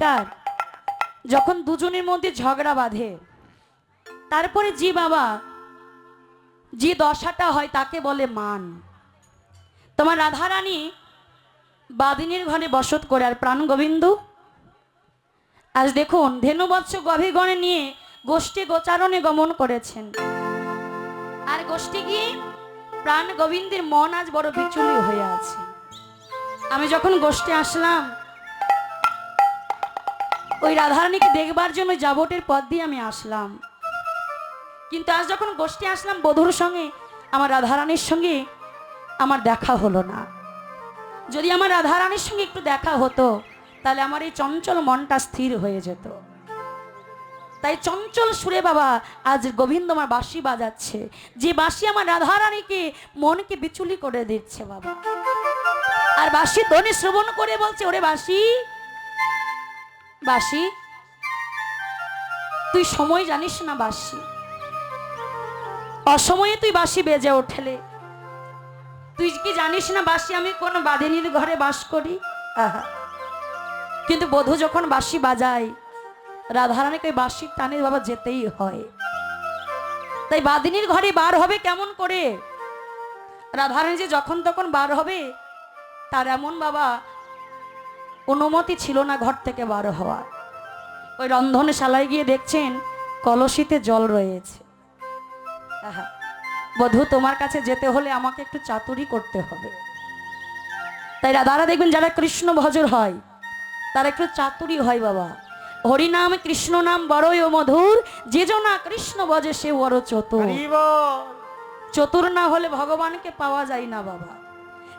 বালিকার যখন দুজনের মধ্যে ঝগড়া বাঁধে, তারপরে জি বাবা যে দশাটা হয় তাকে বলে মান। তোমার রাধারানী বাদিনীর ঘরে বসত করে, আর প্রাণ গোবিন্দ। আজ দেখুন, ধেনুবৎস গভীগণে নিয়ে গোষ্ঠী গোচারণে গমন করেছেন। আর গোষ্ঠী গিয়ে প্রাণ গোবিন্দের মন আজ বড় বিচুলি হয়ে আছে। আমি যখন গোষ্ঠী আসলাম ওই রাধারানীকে দেখবার জন্য যাবটের পথ দিয়ে আমি আসলাম। কিন্তু আজ যখন গোষ্ঠী আসলাম বধুর সঙ্গে, আমার রাধারানীর সঙ্গে আমার দেখা হলো না। যদি আমার রাধারানীর সঙ্গে একটু দেখা হতো, তাহলে আমার এই চঞ্চল মনটা স্থির হয়ে যেত। তাই চঞ্চল সুরে বাবা, আজ গোবিন্দ আমার বাঁশি বাজাচ্ছে। যে বাঁশি আমার রাধারানীকে মনকে বিচুলি করে দিচ্ছে বাবা। আর বাঁশি ধ্বনি শ্রবণ করে বলছে, ওরে বাঁশি বাঁশি তুই সময় জানিস না বাসি। অসময়ে তুই বাঁশি বেজে ওঠেলে। তুই কি জানিস না বাসি, আমি কোন বাদিনীর ঘরে বাস করি। কিন্তু বধূ যখন বাঁশি বাজায়, রাধারানীকে বাঁশির টানে বাবা যেতেই হয়। তাই বাদিনীর ঘরে বার হবে কেমন করে? রাধারানী যে যখন তখন বার হবে, তার এমন বাবা অনুমতি ছিল না ঘর থেকে বার হওয়ার ওই রন্ধনশালায় গিয়ে দেখছেন কলসিতে জল রয়েছে। আহা, বধূ তোমার কাছে যেতে হলে আমাকে একটু চাতুরি করতে হবে। তাই রাধারা দেখবেন যারা কৃষ্ণ ভজর হয় তারা একটু চাতুরি হয় বাবা। হরিনাম কৃষ্ণ নাম বড়ই ও মধুর যে জনা কৃষ্ণ ভজে সে বড় চতুর। চতুর না হলে ভগবানকে পাওয়া যায় না বাবা।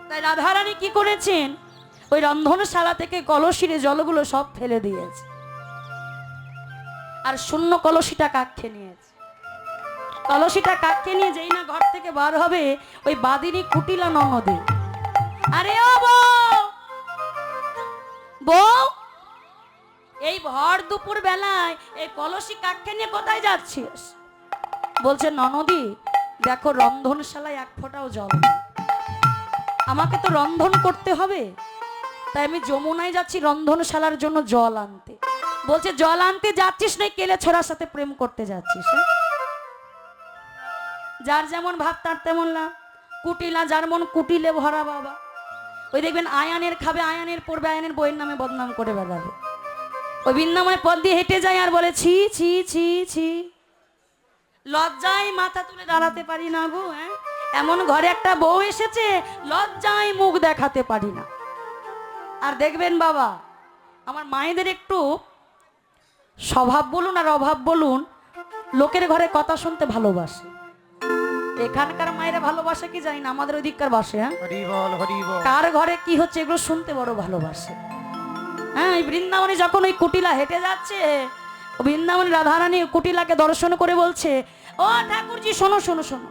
তাই রাধারানী কি করেছেন ওই রন্ধনশালা থেকে কলসিরে জলগুলো সব ফেলে দিয়েছে। আর শূন্য কলসিটা কাক্ষে নিয়েছে। কলসিটা কাক্ষে নিয়ে যেই না ঘর থেকে বার হবে, ওই বাদিনী কুটিলা ননদে। আরে ও বউ! এই ভর দুপুর বেলায় এই কলসি কাক্ষে নিয়ে কোথায় যাচ্ছিস? বলছে, ননদি, দেখো রন্ধনশালায় এক ফোঁটাও জল আমাকে তো রন্ধন করতে হবে। তাই আমি যমুনায় যাচ্ছি রন্ধনশালার জন্য জল আনতে। বলছে, জল আনতে যাচ্ছিস না, কেলে ছোড়ার সাথে প্রেম করতে যাচ্ছিস হ্যাঁ? যার যেমন ভাব, তার তেমন না কুটিলা, যার মন কুটিলে ভরা বাবা। ওই দেখবেন, আয়ানের খাবে, আয়ানের পড়বে, আয়ানের বইয়ের নামে বদনাম করে বেড়াবে। ওই বৃন্দাময় পথ দিয়ে হেঁটে যায় আর বলে, ছি ছি ছি ছি। লজ্জায় মাথা তুলে দাঁড়াতে পারি না গো হ্যাঁ? এমন ঘরে একটা বউ এসেছে, লজ্জায় মুখ দেখাতে পারি না। আর দেখবেন বাবা আমার মায়েদের একটু স্বভাব বলুন আর অভাব বলুন লোকের ঘরে কথা শুনতে ভালোবাসে। এখানকার মায়েরা ভালোবাসে কি জানি না আমাদের ওই দিককার বাসে হ্যাঁ? কার ঘরে কি হচ্ছে এগুলো শুনতে বড় ভালোবাসে। হ্যাঁ এই বৃন্দাবনে যখন ওই কুটিলা হেঁটে যাচ্ছে বৃন্দাবনী রাধারানী কুটিলাকে দর্শন করে বলছে ও ঠাকুরজি শোনো শোনো শোনো।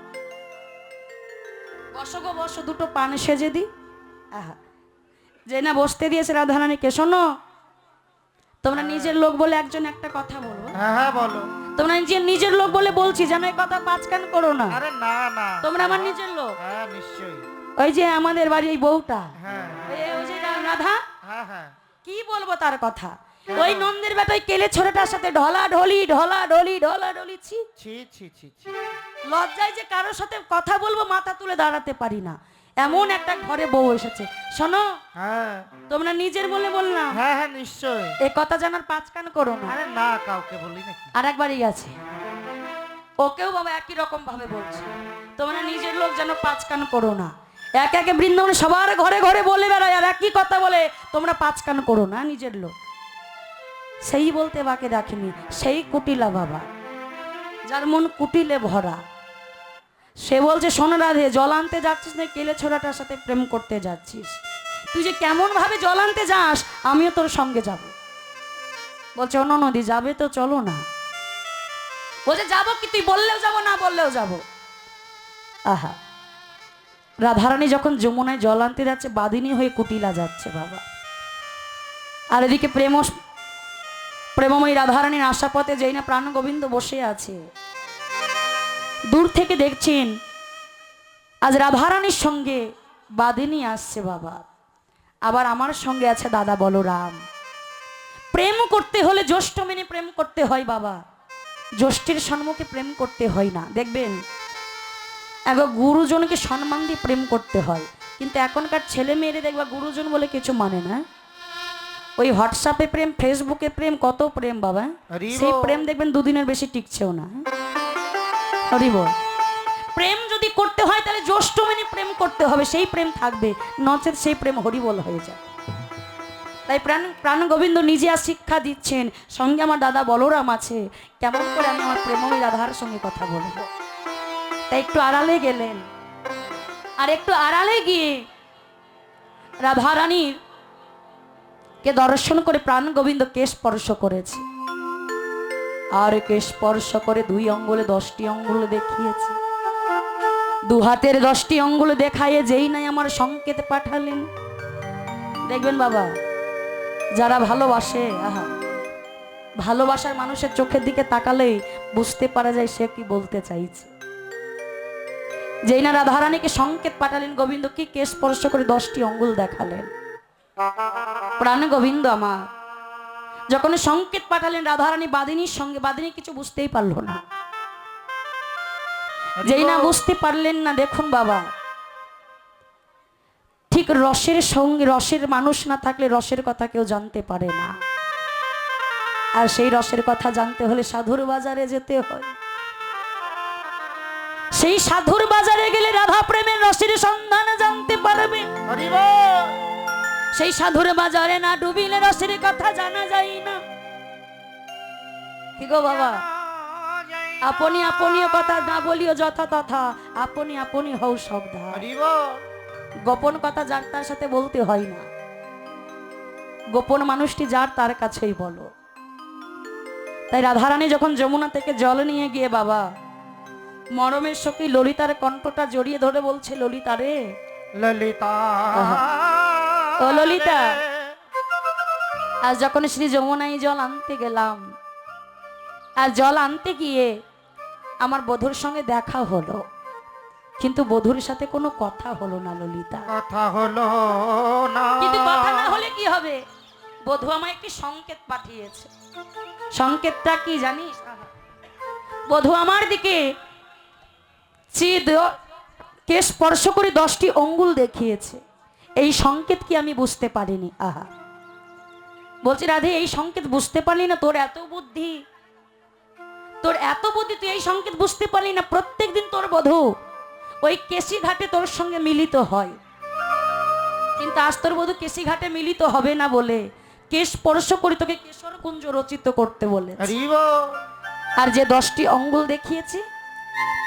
বসো গো বসো দুটো পান সেজে দি আহা যে না বসতে দিয়েছে রাধারানীকে শোনো। তোমরা নিজের লোক বলে একজন একটা কথা বলব হ্যাঁ হ্যাঁ বলো। তোমরা নিজের নিজের লোক বলে বলছি যেন এই কথা পাঁচকান করো না। আরে না না। তোমরা আমার নিজের লোক? হ্যাঁ নিশ্চয়ই। ওই যে আমাদের বাড়ি এই বউটা। হ্যাঁ ওই- ওই যে রাধা। হ্যাঁ হ্যাঁ। কি বলব তার কথা? ওই নন্দের বেটা ওই কেলে ছোড়াটার সাথে ঢলা ঢলি ঢলা ঢলি ঢলা ঢলি ছি ছি ছি ছি। লজ্জায় যে কারোর সাথে কথা বলব মাথা তুলে দাঁড়াতে পারি না। এমন একটা ঘরে বউ এসেছে। শোনো হ্যাঁ। তোমরা নিজের বলে বললাম। হ্যাঁ হ্যাঁ নিশ্চয়ই। এ কথা জানার পাঁচ কান করো না। আরে না কাউকে বলি নাকি? আর একবারই গেছে ওকেও বাবা একই রকম ভাবে বলছে। তোমরা নিজের লোক যেন পাঁচ কান করো না। এক একে বৃন্দাবনে সবার ঘরে ঘরে বলে বেড়ায় আর একই কথা বলে তোমরা পাঁচ কান করো না নিজের লোক। সেই বলতে বাকে রাখিনি সেই কুটিলা বাবা। যার মন কুটিলে ভরা। সে বলছে, শোনো রাধে, জল আনতে যাচ্ছিস না, কেলে ছোড়াটার সাথে প্রেম করতে যাচ্ছিস? তুই যে কেমন ভাবে জল আনতে যাস, আমিও তোর সঙ্গে যাব। বলছে অন্য নদী, যাবে তো, চলো না। বলছে, যাব কি? তুই বললেও যাব, না বললেও যাব। আহা। রাধারানী যখন যমুনায় জল আনতে যাচ্ছে বাদিনী হয়ে কুটিলা যাচ্ছে, বাবা। আর এদিকে প্রেম প্রেমময়ী রাধারানীর আশাপথে যেই না প্রাণ গোবিন্দ বসে আছে। দূর থেকে দেখছেন। আজ রাধারানীর সঙ্গে বাদিনী আসছে বাবা। আবার আমার সঙ্গে আছে দাদা বলরাম। প্রেম করতে হলে জ্যৈষ্ঠ মেনে প্রেম করতে হয় বাবা। জ্যৈষ্ঠের সম্মুখে প্রেম করতে হয় না। দেখবেন? একবার গুরুজনকে সম্মান দিয়ে প্রেম করতে হয়। কিন্তু এখনকার ছেলে মেয়েরা দেখবা গুরুজন বলে কিছু মানে না। ওই হোয়াটসঅ্যাপে প্রেম ফেসবুকে প্রেম কত প্রেম বাবা। সেই প্রেম দেখবেন দুদিনের বেশি টিকছেও না। প্রেম যদি করতে হয়, তাহলে জ্যৈষ্ঠ মেনে প্রেম করতে হবে, সেই প্রেম থাকবে। নচেত সেই প্রেম হরিবল হয়ে যায়। তাই প্রাণ প্রাণ গোবিন্দ নিজে আর শিক্ষা দিচ্ছেন। সঙ্গে আমার দাদা বলরাম আছে। কেমন করে আমি আমার প্রেমময়ী রাধার সঙ্গে কথা বলব? তাই একটু আড়ালে গেলেন। আর একটু আড়ালে গিয়ে রাধারানীর কে দর্শন করে প্রাণ গোবিন্দ কে স্পর্শ করেছে। আর কে স্পর্শ করে দুই অঙ্গুলে দশটি অঙ্গুল দেখিয়েছে। দু হাতের দশটি অঙ্গুল দেখাইয়ে যেই নাই আমার সংকেত পাঠালেন। দেখবেন বাবা, যারা ভালোবাসে, আহা, ভালোবাসার মানুষের চোখের দিকে তাকালেই বুঝতে পারা যায় সে কি বলতে চাইছে। যেই না রাধারানীকে সংকেত পাঠালেন গোবিন্দ কি কে স্পর্শ করে দশটি অঙ্গুল দেখালেন? প্রাণ গোবিন্দ আমার যখন সংকেত পাঠালেন রাধারানী বাদিনীর সঙ্গে বাদিনী কিছু বুঝতেই পারল না। যেই না বুঝতে পারলেন না দেখুন বাবা ঠিক রসের সঙ্গে রসের মানুষ না থাকলে রসের কথা কেউ জানতে পারে না। আর সেই রসের কথা জানতে হলে সাধুর বাজারে যেতে হয়। সেই সাধুর বাজারে গেলে রাধা প্রেমের রসের সন্ধান জানতে পারবে। সেই সাধুর বাজারে না ডুবিলে রসের কথা জানা যায় না। কি গো বাবা? আপনি আপনিও কথা না বলিও যথা তথা। আপনি আপনি হও শব্দ। গোপন কথা যার তার সাথে বলতে হয় না। গোপন মানুষটি যার তার কাছেই বলো। তাই রাধারানী যখন যমুনা থেকে জল নিয়ে গিয়ে বাবা মরমের সখী ললিতার কণ্ঠটা জড়িয়ে ধরে বলছে ললিতা রে! ললিতা। ও ললিতা। আজ যখন শ্রী যমুনায় জল আনতে গেলাম আর জল আনতে গিয়ে আমার বধুর সঙ্গে দেখা হলো। কিন্তু বধুর সাথে কোনো কথা হলো না ললিতা। কথা হলো না। কিন্তু কথা না হলে কি হবে? বধু আমায় একটি সংকেত পাঠিয়েছে। সংকেতটা কি জানিস? বধু আমার দিকে চিদ কে স্পর্শ করে দশটি অঙ্গুল দেখিয়েছে। এই সংকেত কি আমি বুঝতে পারিনি? আহা। বলছি রাধে এই সংকেত বুঝতে পারলি না? তোর এত বুদ্ধি। তোর এত বুদ্ধি তুই এই সংকেত বুঝতে পারলি না? প্রত্যেকদিন তোর বধূ ওই কেসি ঘাটে তোর সঙ্গে মিলিত হয়। কিন্তু আজ তোর বধূ কেসি ঘাটে মিলিত হবে না বলে কেশ স্পর্শ করে তোকে কেশর কুঞ্জ রচিত করতে বলে আর যে দশটি অঙ্গুল দেখিয়েছি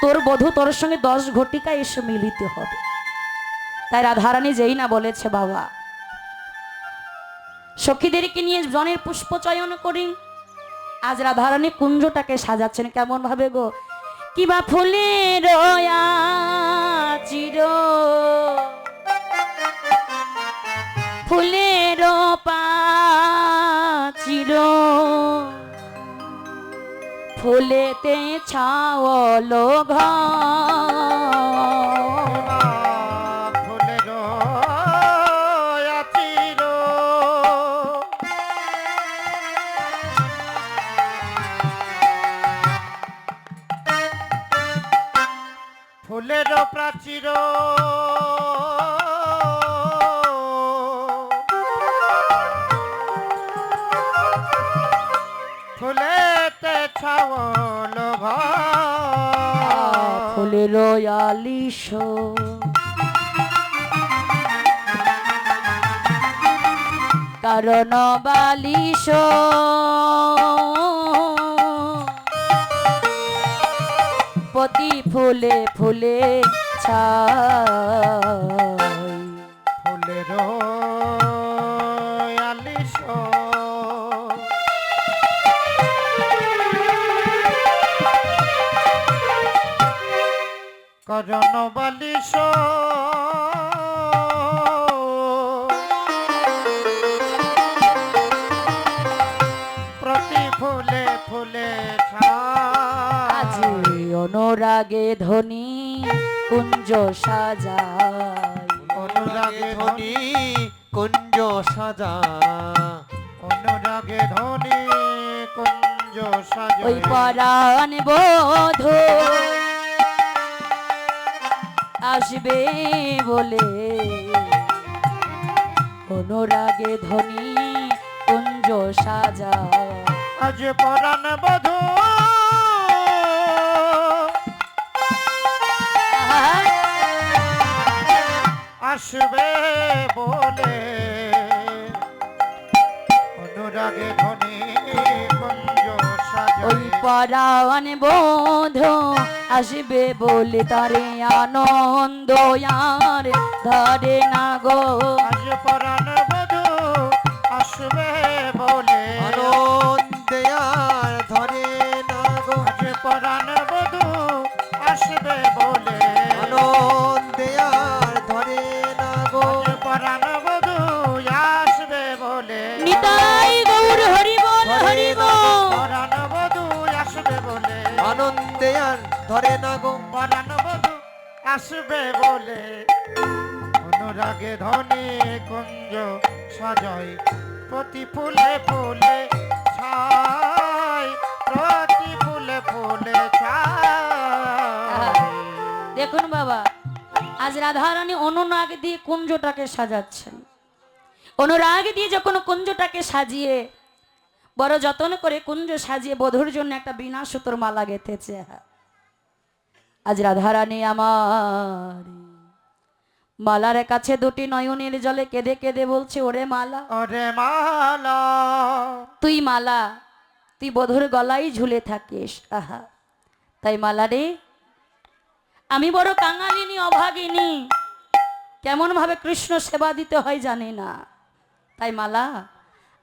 তোর বধূ তোর সঙ্গে দশ ঘটিকা এসে মিলিত হবে। তাই রাধারানী যেই না বলেছে, বাবা। সখীদেরকে নিয়ে জনের পুষ্প চয়ন করি। আজ রাধারানী কুঞ্জটাকে সাজাচ্ছেন, কেমন ভাবে গো? কিবা ফুলের চির। ফুলের পাচির ফুলেতে ছাওলো ঘর। প্রাচীর। ফুলেতে ছাওল ফুলের আলিশ। কারণ বালিশ পতি ফুলে ফুলে ছাই। ফুলের আলিশ। করণ বালিশ। অনুরাগে ধ্বনি কুঞ্জ সাজাই অনুরাগে ধ্বনি কুঞ্জ সাজা। অনুরাগে ধ্বনি ওই সাজাই পরাণ বধু আসবে বলে। অনুরাগে ধনী কুঞ্জ সাজা। আজ পরাণ বধু আসবে বলে। অনুরাগে ধনী কুঞ্জ ওই পরাণ বোধ আসবে বলে তারে আনন্দ আর ধরে না গো। আজ পরাণ বোধ আসবে আনন্দে আর ধরে না গো পরাণ বধু আসবে বলে। অনুরাগে ধনে কুঞ্জ সাজাই প্রতি ফুলে ফুলে প্রতি ফুলে ফুলে দেখুন বাবা, আজ রাধারানী অনুরাগ দিয়ে কুঞ্জটাকে সাজাচ্ছেন। অনুরাগ দিয়ে যখন কুঞ্জটাকে সাজিয়ে বড় যত্ন করে কুঞ্জ সাজিয়ে বধুর জন্য একটা বিনা সুতোর মালা গেঁথেছে। আজ রাধারানী আমার মালার কাছে দুটি নয়নের জলে কেঁদে কেঁদে বলছে ওরে মালা ওরে মালা তুই মালা তুই বধুর গলায় ঝুলে থাকিস। আহা তাই মালা রে আমি বড় কাঙালিনী অভাগিনী কেমন ভাবে কৃষ্ণ সেবা দিতে হয় জানি না। তাই মালা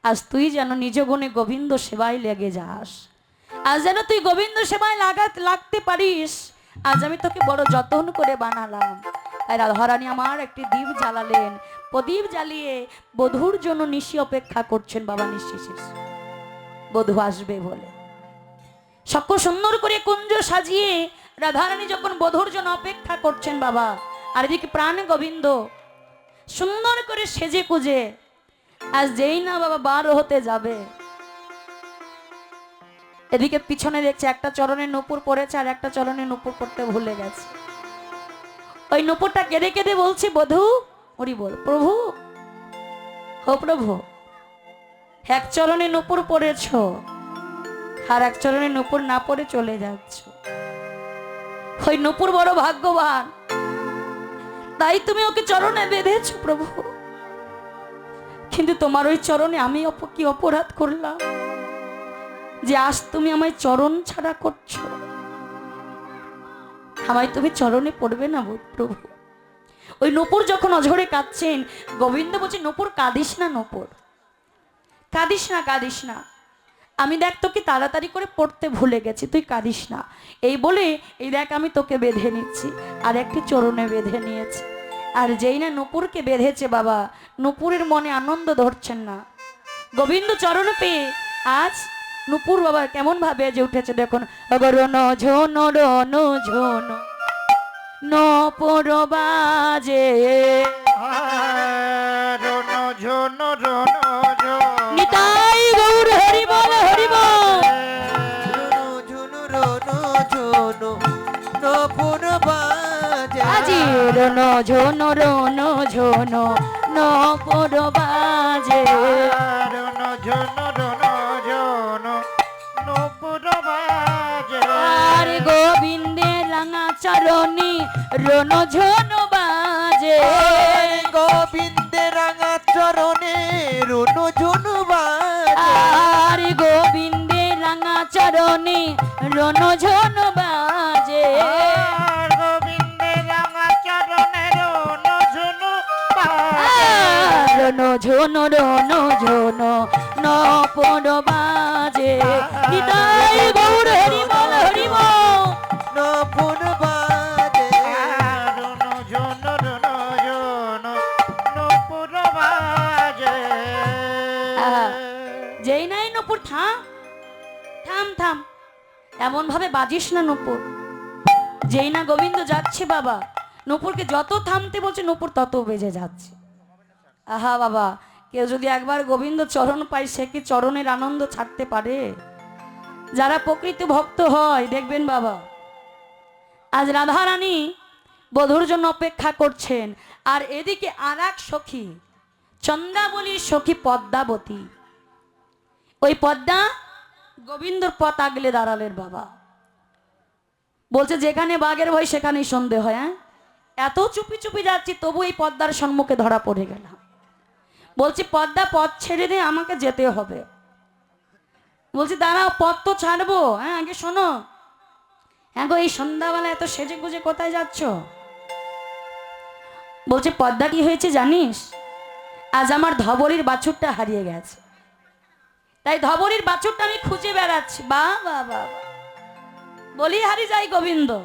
আজ তুই যেন নিজ গুণে গোবিন্দ সেবায় লেগে যাস। আজ যেন তুই গোবিন্দ সেবায় লাগাত লাগতে পারিস। আজ আমি তোকে বড় যত্ন করে বানালাম। তাই রাধারানী আমার একটি দ্বীপ জ্বালালেন। প্রদীপ জ্বালিয়ে বধুর জন্য নিশি অপেক্ষা করছেন বাবা নিশি শেষ বধূ আসবে বলে। সকল সুন্দর করে কুঞ্জ সাজিয়ে রাধারানী যখন বধুর জন্য অপেক্ষা করছেন বাবা, আর এদিকে প্রাণ গোবিন্দ সুন্দর করে সেজে কুজে আজ যেই না বাবা বার হতে যাবে। এদিকে পিছনে দেখছে একটা চরণে নুপুর পড়েছে আর একটা চরণে নুপুর পড়তে ভুলে গেছে। ওই নুপুরটা কেঁদে কেঁদে বলছি, বধূ হরি বল, প্রভু হো প্রভু, এক চরণে নুপুর পড়েছ আর এক চরণে নুপুর না পড়ে চলে যাচ্ছ। ওই নুপুর বড় ভাগ্যবান। তাই তুমি ওকে চরণে বেঁধেছ প্রভু। কিন্তু তোমার ওই চরণে আমি কি অপরাধ করলাম? যে আজ তুমি আমায় চরণ ছাড়া করছ। আমায় তুমি চরণে পড়বে না প্রভু। ওই নপুর যখন অঝরে কাঁদছেন, গোবিন্দ বলছে, নপুর, কাঁদিস না নপুর। কাঁদিস না কাঁদিস না। আমি দেখ তোকে তাড়াতাড়ি করে পড়তে ভুলে গেছি, তুই কাঁদিস না। এই বলে, এই দেখ আমি তোকে বেঁধে নিচ্ছি, আর একটি চরণে বেঁধে নিয়েছি। আর যেই না নূপুরকে বেঁধেছে বাবা, নূপুরের মনে আনন্দ ধরছেন না। গোবিন্দ চরণ পেয়ে আজ নূপুর বাবা কেমন ভাবে যে উঠেছে দেখুন। রন ঝোন রণ ঝোন রন রন ঝোন রন ঝোন নপুর বাজে। রন ঝন বাজে। আর গোবিন্দে রাঙা চরণী রন ঝোন বাজে। গোবিন্দে রাঙা চরণে রুনু ঝুনু বাজে। আর গোবিন্দে রাঙা চরণী রন ঝোন বাজে। আর রন ঝোন রন, ঝোন নপুর বাজে। নিতাই গৌর হরি বল হরি নপুর বাজে। রন ঝন রন ঝন নপুর বাজে আহা। যেই নাই নপুর, থাম থাম থাম। এমন ভাবে বাজিস না নপুর। যেই না গোবিন্দ যাচ্ছে বাবা, নপুরকে যত থামতে বলছে, নপুর তত বেজে যাচ্ছে। আহা বাবা, কেউ যদি একবার গোবিন্দ চরণ পায়, সে কি চরণের আনন্দ ছাড়তে পারে? যারা প্রকৃত ভক্ত হয়, দেখবেন বাবা। আজ রাধারানী বধুর জন্য অপেক্ষা করছেন। আর এদিকে আর এক সখী চন্দ্রাবলীর সখী পদ্মাবতী। ওই পদ্মা গোবিন্দর পথ আগলে দাঁড়ালেন বাবা। বলছে, যেখানে বাঘের ভয়, সেখানেই সন্ধে হয় হ্যাঁ? এত চুপি চুপি যাচ্ছি, তবু এই পদ্মার সম্মুখে ধরা পড়ে গেলাম। বলছি, পদ্মা, পথ ছেড়ে দিয়ে আমাকে যেতে হবে। বলছি, দাঁড়াও, পথ তো ছাড়বো। হ্যাঁ আগে শোনো। হ্যাঁ গো, এই সন্ধ্যাবেলা এত সেজে গুজে কোথায় যাচ্ছ? বলছে, পদ্মা কি হয়েছে জানিস? আজ আমার ধবরির বাছুরটা হারিয়ে গেছে। তাই ধবরির বাছুরটা আমি খুঁজে বেড়াচ্ছি। বা বা বা বলি, হারি যাই গোবিন্দ।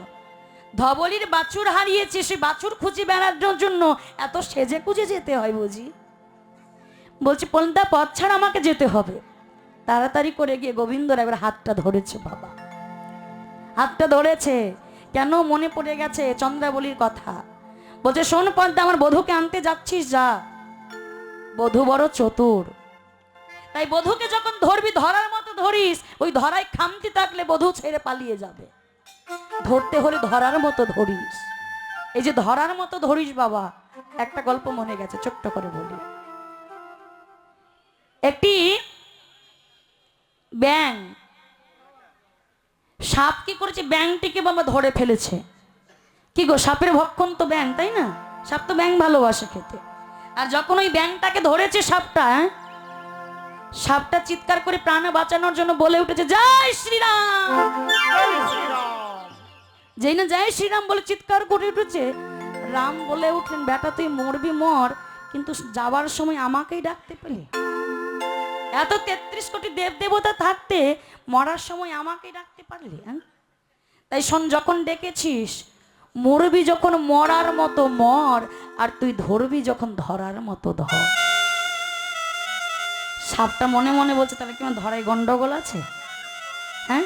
ধবলির বাছুর হারিয়েছে, সে বাছুর খুঁজে বেড়ানোর জন্য এত সেজে খুঁজে যেতে হয় বুঝি? বলছি, পন্থা পথ ছাড়া আমাকে যেতে হবে। তাড়াতাড়ি করে গিয়ে গোবিন্দর একবার হাতটা ধরেছে, বাবা। হাতটা ধরেছে। কেন মনে পড়ে গেছে চন্দ্রাবলীর কথা? বলছে, শোন পদ্মা আমার বধূকে আনতে যাচ্ছিস, যা। বধূ বড় চতুর। তাই বধূকে যখন ধরবি, ধরার মতো ধরিস, ওই ধরায় খামতি থাকলে বধূ ছেড়ে পালিয়ে যাবে। ধরতে হলে ধরার মতো ধরিস। এই যে ধরার মতো ধরিস, বাবা, একটা গল্প মনে গেছে, ছোট্ট করে বলি। একটি ব্যাং সাপ কি করেছে? ব্যাংটিকে বাবা ধরে ফেলেছে। কি গো, সাপের ভক্ষণ তো ব্যাং তাই না? সাপ তো ব্যাং ভালোবাসে খেতে। আর যখন ওই ব্যাংটাকে ধরেছে সাপটা সাপটা চিৎকার করে প্রাণ বাঁচানোর জন্য বলে উঠেছে, জয় শ্রীরাম! যেই না জয় শ্রীরাম বলে চিৎকার করে উঠেছে, রাম বলে উঠলেন, বেটা, তুই মরবি, মর। কিন্তু যাবার সময় আমাকেই ডাকতে পেলি। এত তেত্রিশ কোটি দেব দেবতা থাকতে মরার সময় আমাকেই ডাকতে পারলি হ্যাঁ? তাই শোন, যখন ডেকেছিস, মরবি যখন মরার মতো মর, আর তুই ধরবি যখন ধরার মতো ধর। সাপটা মনে মনে বলছে, তাহলে কি ধরায় গন্ডগোল আছে? হ্যাঁ?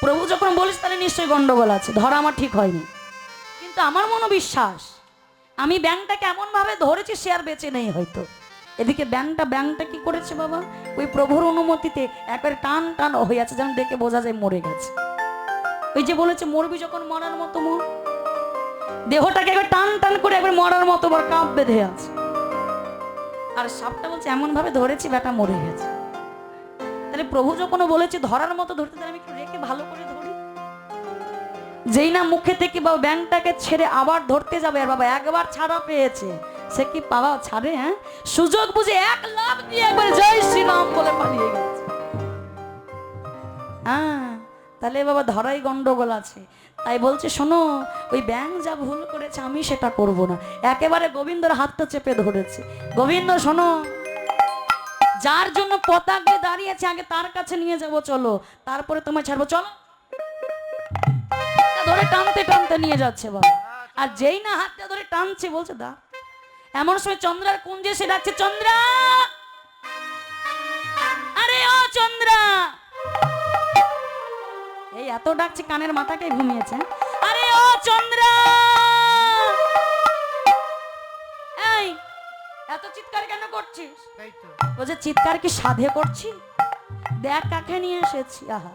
প্রভু যখন বলিস, তাহলে নিশ্চয়ই গন্ডগোল আছে। ধরা আমার ঠিক হয়নি। কিন্তু আমার মনো বিশ্বাস আমি ব্যাংকটাকে এমনভাবে ধরেছি, সে আর বেঁচে নেই হয়তো। এদিকে ব্যাংকটা ব্যাংকটা কি করেছে বাবা? ওই প্রভুর অনুমতিতে একবারে টান টান হয়ে আছে, যেন দেখে বোঝা যায় মরে গেছে। ওই যে বলেছে, মরবি যখন মরার মতো মর দেহটাকে একবার টান টান করে একবার মরার মতো বড় কাঁপ বেঁধে আছে। আর সাপটা বলছে এমন ভাবে ধরেছি বেটা মরে গেছে। তাহলে প্রভু যখন বলেছে, ধরার মতো ধরতে, তাহলে আমি একটু রেখে ভালো করে ধরি। যেই না মুখে থেকে বা ব্যাংকটাকে ছেড়ে আবার ধরতে যাবে, আর বাবা একবার ছাড়া পেয়েছে। সে কি পাওয়া ছাড়ে হ্যাঁ? সুযোগ বুঝে এক লাখ দিয়ে একবার জয় শ্রীরাম বলে পালিয়ে গেছে। হ্যাঁ তাহলে বাবা ধরাই গন্ডগোল আছে। তাই বলছে, শোনো, ওই ব্যাং যা ভুল করেছে, আমি সেটা করব না। একেবারে গোবিন্দর হাতটা চেপে ধরেছে। গোবিন্দ, শোনো, যার জন্য পতাকে দাঁড়িয়েছে, আগে তার কাছে নিয়ে যাব, চলো। তারপরে তোমায় ছাড়বো, চলো। ধরে টানতে টানতে নিয়ে যাচ্ছে বাবা। আর যেই না হাতটা ধরে টানছে, বলছে দা এমন সময় চন্দ্রার কুঞ্জে সে ডাকছে চন্দ্রা! আরে ও চন্দ্রা! এই এত ডাকছে কানের মাথাকে ঘুমিয়েছে হ্যাঁ? আরে ও চন্দ্রা! এই এত চিৎকার কেন করছিস? তো। বলছে চিৎকার কি সাধে করছি? দেখ কাকে নিয়ে এসেছি আহা!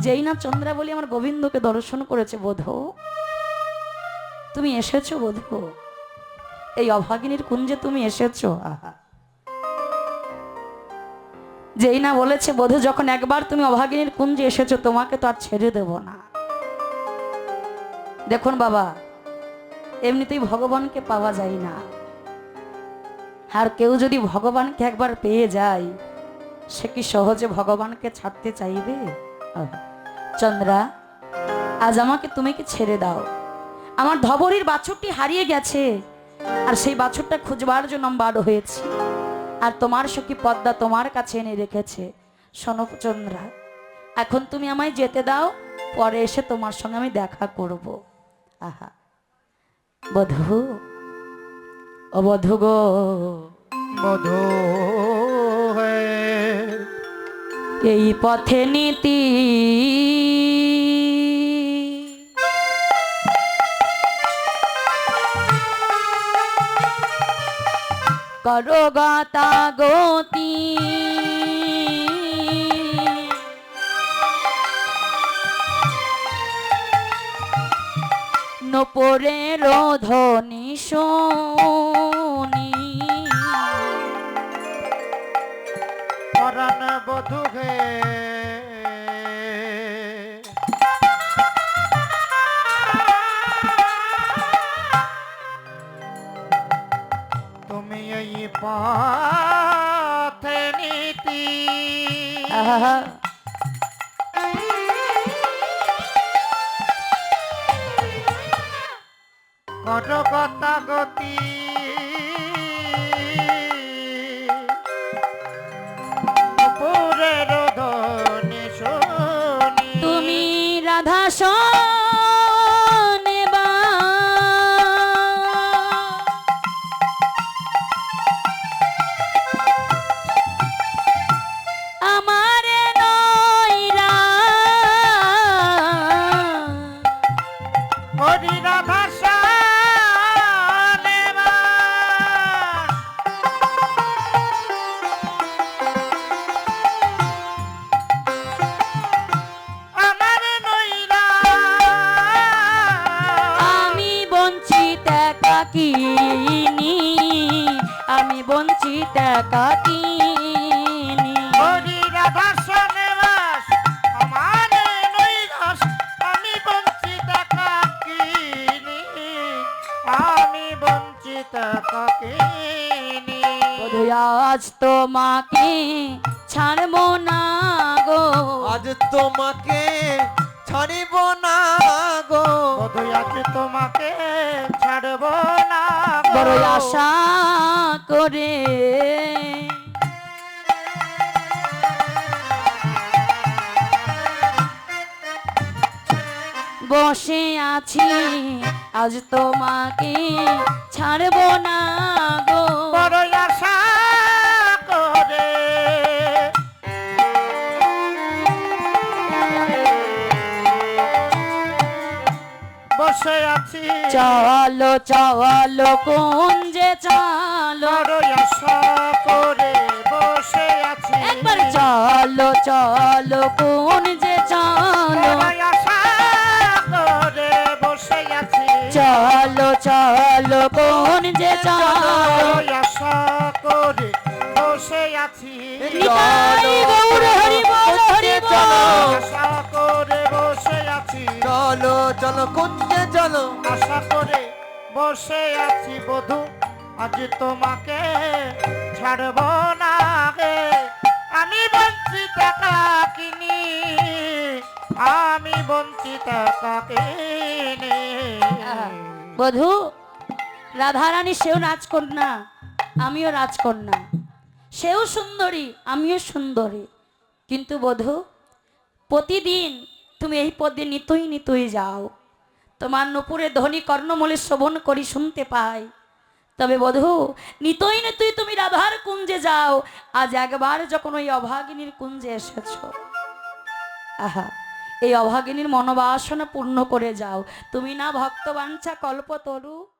যেই না চন্দ্রা বলি আমার গোবিন্দকে দর্শন করেছে বোধ তুমি এসেছ বোধ এই অভাগিনীর কুঞ্জে তুমি এসেছ? যেই না বলেছে বোধ, যখন একবার তুমি অভাগিনীর কুঞ্জে এসেছ, তোমাকে তো আর ছেড়ে দেব না। দেখুন বাবা, এমনিতেই ভগবানকে পাওয়া যায় না। আর কেউ যদি ভগবানকে একবার পেয়ে যায়, সে কি সহজে ভগবানকে ছাড়তে চাইবে? চন্দ্রা, আজ আমাকে তুমি কি ছেড়ে দাও? আমার ধবরীর বাছুরটি হারিয়ে গেছে। আর সেই বাছুরটা খুঁজবার জন্য বার হয়েছি। আর তোমার সখী পদ্মা তোমার কাছে এনে রেখেছে। শোনো চন্দ্রা এখন তুমি আমায় যেতে দাও পরে এসে তোমার সঙ্গে আমি দেখা করব। আহা। বধূ ও বধূ গো। হয়ে এই পথে নীতি করো গতা গতি। নপরে রোধনি শোনি। পরাণ বধু ঘে পথে নীতি। কত কথা গতি। বঞ্চিত কাকিনি। হরি রাধা শানে বাস আমার আমি বঞ্চিত কাকিনি। আমি বঞ্চিত কাকিনি। বধু আজ তোমাকে ছাড়বো না গো। আজ তোমাকে ছাড়িব না গো। আজ তোমাকে ছাড়ব না গো। বড় আশা করে। বসে আছি আজ তোমাকে ছাড়বো না গো। বড় আশা করে। বসে আছি। চলো চলো কুঞ্জে চলো বড় আশা করে বসে আছি। একবার চলো চলো কুঞ্জে চলো। বড় আশা করে বসে আছি। চলো চলো কুঞ্জে চলো। আশা করে বসে আছি। গৌর হরি বল হরি বল। আশা করে বসে আছি। চলো চলো কুঞ্জে চলো। আশা করে বসে আছি বধু। আজ তোমাকে ছাড়ব না গে আমি বঞ্চিত কাকিনি, আমি বঞ্চিত কাকিনি। বধু, রাধারানী সেও রাজকন্যা, আমিও রাজকন্যা। সেও সুন্দরী, আমিও সুন্দরী। কিন্তু বধু, প্রতিদিন তুমি এই পদে নিতই নিতই যাও। তোমার নুপুরে ধ্বনি কর্ণমূলে শোভন করি শুনতে পাই। তবে বধু, নিতই নিতই তুমি রাধার কুঞ্জে যাও। আজ একবার যখন ওই অভাগিনীর কুঞ্জে এসেছ। আহা, এই অভাগিনীর মনোবাসনা পূর্ণ করে যাও। তুমি না ভক্তবাঞ্ছা কল্পতরু।